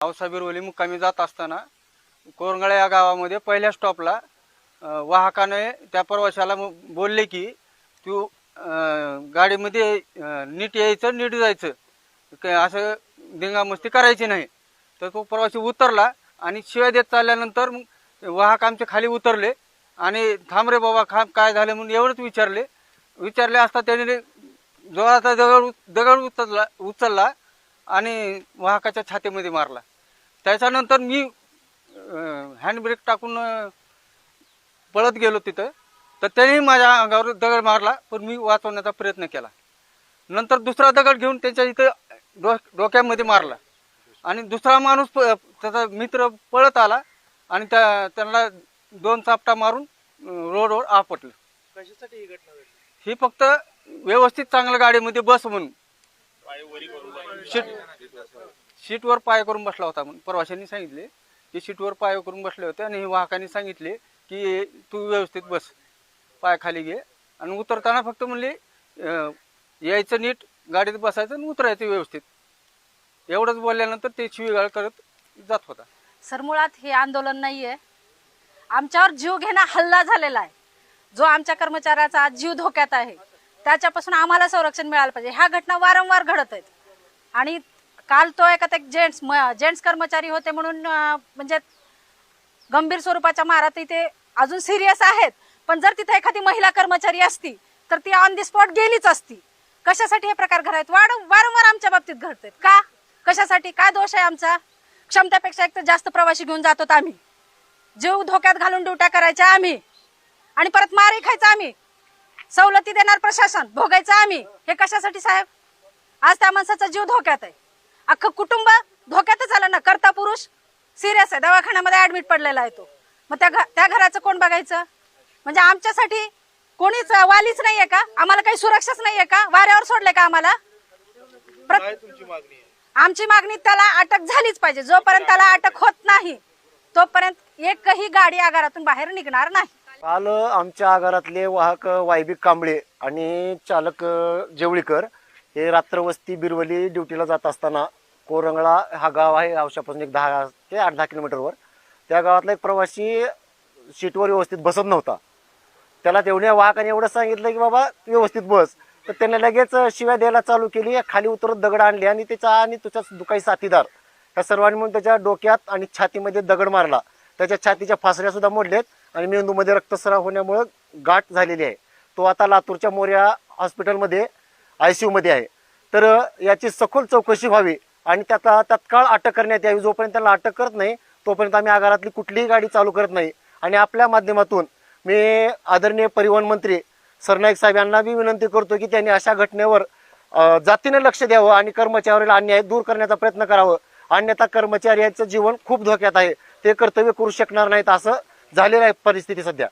पावसा बिरवली मुक्कामी जात असताना कोरंगळा या गावामध्ये पहिल्या स्टॉपला वाहकाने त्या प्रवाशाला मग बोलले की तू गाडीमध्ये नीट यायचं नीट जायचं. काय असं धिंगामस्ती करायची नाही. तर तो प्रवासी उतरला आणि शिवाय देत चालल्यानंतर मग वाहक आमचे खाली उतरले आणि थांब रे बाबा खा काय झालं? म्हणून एवढंच विचारले. विचारले असता त्याने जोराचा दगड दगड उचलला उचलला आणि वाहकाच्या छातीमध्ये मारला. त्याच्यानंतर मी हँडब्रेक टाकून पळत गेलो तिथं. तर त्यानेही माझ्या अंगावर दगड मारला पण मी वाचवण्याचा प्रयत्न केला. नंतर दुसरा दगड घेऊन त्याच्या इथं डो डोक्यामध्ये मारला. आणि दुसरा माणूस प- त्याचा मित्र पळत आला आणि त्या त्यांना दोन चापटा मारून रोडवर आपटलं. कशासाठी ही घटना ही फक्त व्यवस्थित चांगलं गाडीमध्ये बस म्हणून. शीटवर सीटवर पाय करून बसला होता म्हणून. प्रवाशांनी सांगितले की सीटवर पाय करून बसले होते आणि वाहकांनी सांगितले की तू व्यवस्थित बस पाय खाली घे. आणि उतरताना फक्त म्हणले यायचं नीट गाडीत बसायचं आणि उतरायचं व्यवस्थित. एवढंच बोलल्यानंतर ते शिवीगाळ करत जात होता. सर मुळात हे आंदोलन नाही आहे आमच्यावर जीव घेणा हल्ला झालेला आहे. जो आमच्या कर्मचाऱ्याचा आज जीव धोक्यात आहे त्याच्यापासून आम्हाला संरक्षण मिळालं पाहिजे. ह्या घटना वारंवार घडत आहेत. आणि काल तो एका जेंट्स जेंट्स कर्मचारी होते म्हणून म्हणजे गंभीर स्वरूपाच्या मारात इथे अजून सिरियस आहेत. पण जर तिथे एखादी महिला कर्मचारी असती तर ती ऑन दी स्पॉट गेलीच असती. कशासाठी हे प्रकार घडत वार वारंवार आमच्या बाबतीत घडतात का? कशासाठी? काय दोष आहे आमचा? क्षमतेपेक्षा एक तर जास्त प्रवासी घेऊन जातो आम्ही. जीव धोक्यात घालून ड्युट्या करायच्या आम्ही. आणि परत मारही खायचा आम्ही. सवलती देणार प्रशासन भोगायचं आम्ही. हे कशासाठी साहेब? आज त्या माणसाचा जीव धोक्यात आहे. अख्खं कुटुंब धोक्यातच आलं ना करता पुरुष. सिरियस आहे दवाखान्यामध्ये ऍडमिट पडलेला आहे तो. मग त्या घ- त्या घराचं कोण बघायचं? म्हणजे आमच्यासाठी कोणीच वालीच नाहीये का? आम्हाला काही सुरक्षाच नाहीये का? वाऱ्यावर सोडले का आम्हाला? प्रत- काय तुमची मागणी आहे? आमची मागणी त्याला अटक झालीच पाहिजे. जोपर्यंत त्याला अटक होत नाही तोपर्यंत एकही गाडी आगारातून बाहेर निघणार नाही. काल आमच्या आगारातले वाहक वायबिक कांबळे आणि चालक जेवळीकर हे रात्रवस्ती बिरवली ड्युटीला जात असताना कोरंगळा हा गाव आहे औशापासून एक दहा ते आठ दहा किलोमीटरवर. त्या गावातला एक प्रवासी सीटवर व्यवस्थित बसत नव्हता. त्याला तेवढ्या वाहकाने एवढं सांगितलं की बाबा व्यवस्थित बस. तर त्याने लगेच शिव्या द्यायला चालू केली खाली उतरत दगड आणले आणि त्याचा आणि त्याच्या दुखाई साथीदार त्या सर्वांनी म्हणून त्याच्या डोक्यात आणि छातीमध्ये दगड मारला. त्याच्या छातीच्या फासऱ्या सुद्धा मोडल्यात आणि मेंदूमध्ये रक्तस्राव होण्यामुळं गाठ झालेली आहे. तो आता लातूरच्या मोर्या हॉस्पिटलमध्ये आय सी यूमध्ये आहे. तर याची सखोल चौकशी व्हावी. आणि त्याचा तत्काळ अटक करण्यात यावी. जोपर्यंत त्यांना अटक करत नाही तोपर्यंत आम्ही आगारातली कुठलीही गाडी चालू करत नाही. आणि आपल्या माध्यमातून मी आदरणीय परिवहन मंत्री सरनाईक साहेब यांना बी विनंती करतो की त्यांनी अशा घटनेवर जातीने लक्ष द्यावं आणि कर्मचाऱ्यावरील अन्याय दूर करण्याचा प्रयत्न करावं. अन्यथा कर्मचाऱ्याचं जीवन खूप धोक्यात आहे. ते कर्तव्य करू शकणार नाहीत असं झालेलं आहे परिस्थिती सध्या.